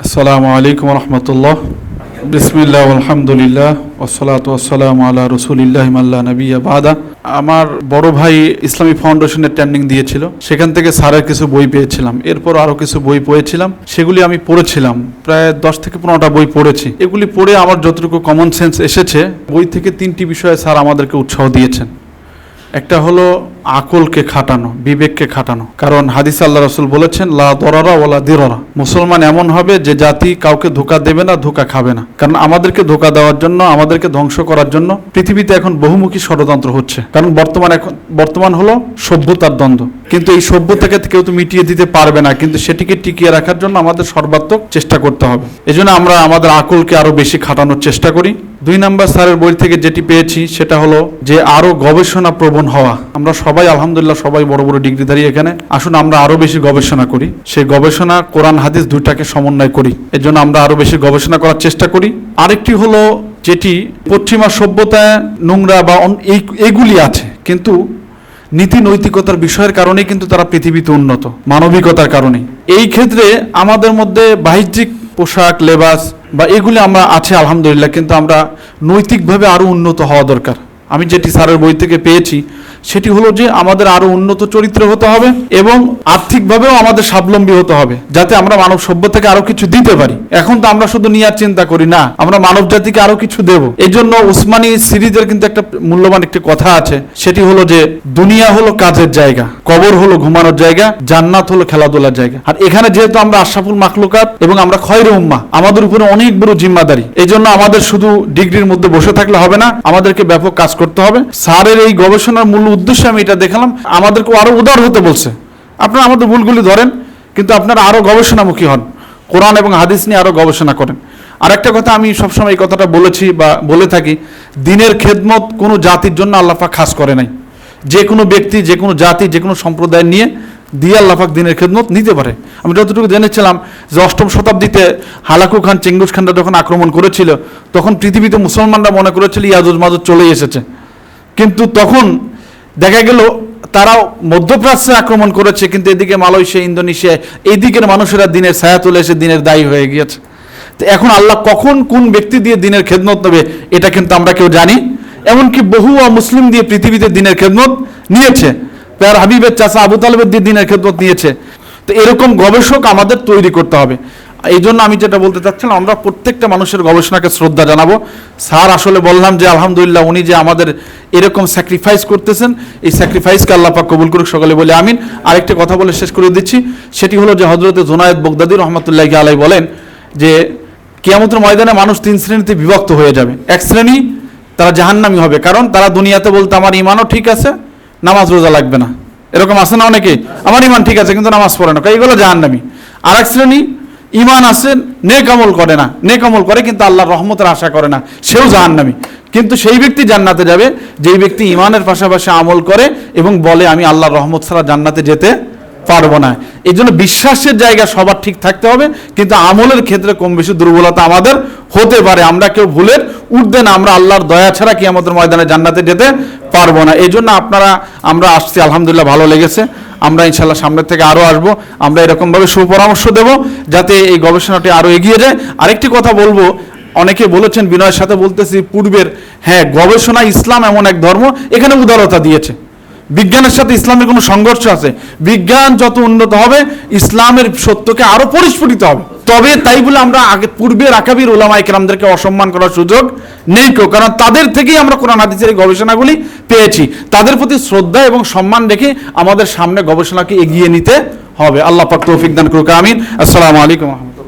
আসসালামু আলাইকুম রহমতুল্লাহ বিসমিল্লাহ আলহামদুলিল্লাহ ওসলাত ওসালাম আল্লাহ রসুলিল্লাহ মাল্লা নবিয়া বাদা আমার বড় ভাই ইসলামী ফাউন্ডেশনের ট্রেনিং দিয়েছিল। সেখান থেকে স্যারের কিছু বই পেয়েছিলাম। এরপর আরও কিছু বই পড়েছিলাম। সেগুলি আমি পড়েছিলাম। প্রায় দশ থেকে পনেরোটা বই পড়েছি। এগুলি পড়ে আমার যতটুকু কমন সেন্স এসেছে, বই থেকে তিনটি বিষয়ে স্যার আমাদেরকে উৎসাহ দিয়েছেন। একটা হলো আকলকে খাটানো, বিবেককে খাটানো। কারণ হাদিস আল্লাহ রসুল বলেছেন, লা দরারা ওলা দিররা। মুসলমান এমন হবে যে জাতি কাউকে ধোকা দেবে না, ধোকা খাবে না। কারণ আমাদেরকে ধোকা দেওয়ার জন্য, আমাদেরকে ধ্বংস করার জন্য পৃথিবীতে এখন বহুমুখী ষড়যন্ত্র হচ্ছে। কারণ বর্তমান এখন, বর্তমান হলো সভ্যতার দ্বন্দ্ব। কিন্তু এই সভ্যতাকে কেউ তো মিটিয়ে দিতে পারবে না। কিন্তু সেটিকে টিকিয়ে রাখার জন্য আমাদের সর্বাত্মক চেষ্টা করতে হবে। এজন্য আমরা আমাদের আকলকে আরও বেশি খাটানোর চেষ্টা করি। দুই নাম্বার স্যারের বই থেকে যেটি পেয়েছি, সেটা হলো যে আরও গবেষণা প্রবণ হওয়া। আমরা সবাই, আলহামদুলিল্লাহ, সবাই বড় বড় ডিগ্রিধারী এখানে। আসুন, আমরা আরও বেশি গবেষণা করি। সেই গবেষণা, কোরআন, হাদিস দুইটাকে সমন্বয় করি। এর জন্য আমরা আরও বেশি গবেষণা করার চেষ্টা করি। আরেকটি হলো যেটি পশ্চিমা সভ্যতায় নোংরা বা এগুলি আছে, কিন্তু নীতি নৈতিকতার বিষয়ের কারণে কিন্তু তারা পৃথিবীতে উন্নত, মানবিকতার কারণে এই ক্ষেত্রে আমাদের মধ্যে বাহ্যিক পোশাক, লেবাস বা এগুলি আমরা আছে আলহামদুলিল্লাহ কিন্তু আমরা নৈতিকভাবে আরও উন্নত হওয়া দরকার। আমি যেটি স্যারের বই থেকে পেয়েছি, সেটি হলো যে আমাদের আরও উন্নত চরিত্র হতে হবে এবং আর্থিকভাবেও আমাদের স্বাবলম্বী হতে হবে, যাতে আমরা মানব সভ্যতাকে আরও কিছু দিতে পারি। এখন তো আমরা শুধু নিয়ার চিন্তা করি না, আমরা মানব জাতিকে আরও কিছু দেব। এই জন্য উসমানী সিরিজের কিন্তু একটা মূল্যবান একটি কথা আছে, সেটি হলো যে দুনিয়া হলো কাজের জায়গা, কবর হলো ঘুমানোর জায়গা, জান্নাত হলো খেলাধুলার জায়গা। আর এখানে যেহেতু আমরা আশাফুল মাখলুকাত এবং আমরা খয়রে উম্মা আমাদের উপরে অনেক বড় জিম্মাদারি। এই জন্য আমাদের শুধু ডিগ্রির মধ্যে বসে থাকলে হবে না, আমাদেরকে ব্যাপক কাজ করতে হবে। স্যারের এই গবেষণার মূল উদ্দেশ্যে আমি এটা দেখালাম। আমাদেরকে আরও উদার হতে বলছে। আপনারা আমাদের ভুলগুলি ধরেন, কিন্তু আপনারা আরও গবেষণামুখী হন। কোরআন এবং হাদিস নিয়ে আরও গবেষণা করেন। আরেকটা কথা আমি সবসময় এই কথাটা বলেছি বা বলে থাকি, দিনের খেদমত কোনো জাতির জন্য আল্লাফা খাস করে নাই। যে কোনো ব্যক্তি, যে কোনো জাতি, যে কোনো সম্প্রদায় নিয়ে দিয়ে আল্লাহাক দিনের খেদমত নিতে পারে। আমি যতটুকু জেনেছিলাম যে অষ্টম শতাব্দীতে হালাকু খান, চেঙ্গুস খানরা যখন আক্রমণ করেছিল, তখন পৃথিবীতে মুসলমানরা মনে করেছিল ইয়াজুজ মাজুজ চলে এসেছে। কিন্তু তখন দেখা গেল তারাও মধ্যপ্রাচ্যে আক্রমণ করেছে, কিন্তু এদিকে মালয়েশিয়া, ইন্দোনেশিয়া এই দিকের মানুষেরা দিনের ছায়া তুলে এসে দিনের দায়ী হয়ে গিয়েছে। তো এখন আল্লাহ কখন কোন ব্যক্তি দিয়ে দিনের খেদমত নেবে, এটা কিন্তু আমরা কেউ জানি। এমনকি বহু মুসলিম দিয়ে পৃথিবীতে দিনের খেদমত নিয়েছে। তার হাবিবের চাষা আবু তালেবের দিনের খেদমত নিয়েছে, তো এরকম গবেষক আমাদের তৈরি করতে হবে। এই জন্য আমি যেটা বলতে চাচ্ছিলাম, আমরা প্রত্যেকটা মানুষের গবেষণাকে শ্রদ্ধা জানাব। স্যার, আসলে বললাম যে, আলহামদুলিল্লাহ উনি যে আমাদের এরকম স্যাক্রিফাইস করতেছেন, এই স্যাক্রিফাইসকে আল্লাহ পাক কবুল করুক, সকলে বলে আমিন। আরেকটা কথা বলে শেষ করে দিচ্ছি, সেটি হলো যে হজরতে জোনায়েদ বগদাদি রহমতুল্লাহ আলাই বলেন যে, কিয়ামতের ময়দানে মানুষ তিন শ্রেণীতে বিভক্ত হয়ে যাবে। এক শ্রেণি তারা জাহান্নামি হবে, কারণ তারা দুনিয়াতে বলতে, আমার ইমানও ঠিক আছে নামাজ রোজা লাগবে না। এরকম আছে না অনেকে? আমার ইমান ঠিক আছে, কিন্তু নামাজ পড়ে না। এইগুলো জাহান্নামি। আর এক শ্রেণি ইমান আছে, নেক আমল করে না। নেক আমল করে, কিন্তু আল্লাহর রহমতের আশা করে না। সেও জাহান্নামি। কিন্তু সেই ব্যক্তি জান্নাতে যাবে, যেই ব্যক্তি ইমানের পাশাপাশি আমল করে এবং বলে, আমি আল্লাহর রহমত ছাড়া জান্নাতে যেতে পারব না। এই জন্য বিশ্বাসের জায়গা সবার ঠিক থাকতে হবে, কিন্তু আমলের ক্ষেত্রে কম বেশি দুর্বলতা আমাদের হতে পারে। আমরা কেউ ভুলের উঠবে না, আমরা আল্লাহর দয়া ছাড়া কি আমাদের ময়দানে জান্নাতে যেতে পারব না। এই জন্য আপনারা, আমরা আসছি, আলহামদুলিল্লাহ ভালো লেগেছে। আমরা ইনশাল্লাহ সামনের থেকে আরও আসব। আমরা এরকমভাবে সুপরামর্শ দেব যাতে এই গবেষণাটি আরও এগিয়ে যায়। আরেকটি কথা বলব, অনেকে বলেছেন, বিনয়ের সাথে বলতেছি, পূর্বের হ্যাঁ গবেষণা ইসলাম এমন এক ধর্ম, এখানে উদারতা দিয়েছে। বিজ্ঞানের সাথে ইসলামের কোনো সংঘর্ষ আছে। বিজ্ঞান যত উন্নত হবে, ইসলামের সত্যকে আরও পরিস্ফুটিত হবে। তবে তাই বলে আমরা আগে পূর্বের আকাবির ওলামা ইকরামদেরকে অসম্মান করার সুযোগ নেই কেউ, কারণ তাদের থেকেই আমরা কোরআন, হাদিসের এই গবেষণাগুলি পেয়েছি। তাদের প্রতি শ্রদ্ধা এবং সম্মান রেখে আমাদের সামনে গবেষণাকে এগিয়ে নিতে হবে। আল্লাহ পাক তৌফিক দান করুক, আমিন। আসসালামু আলাইকুম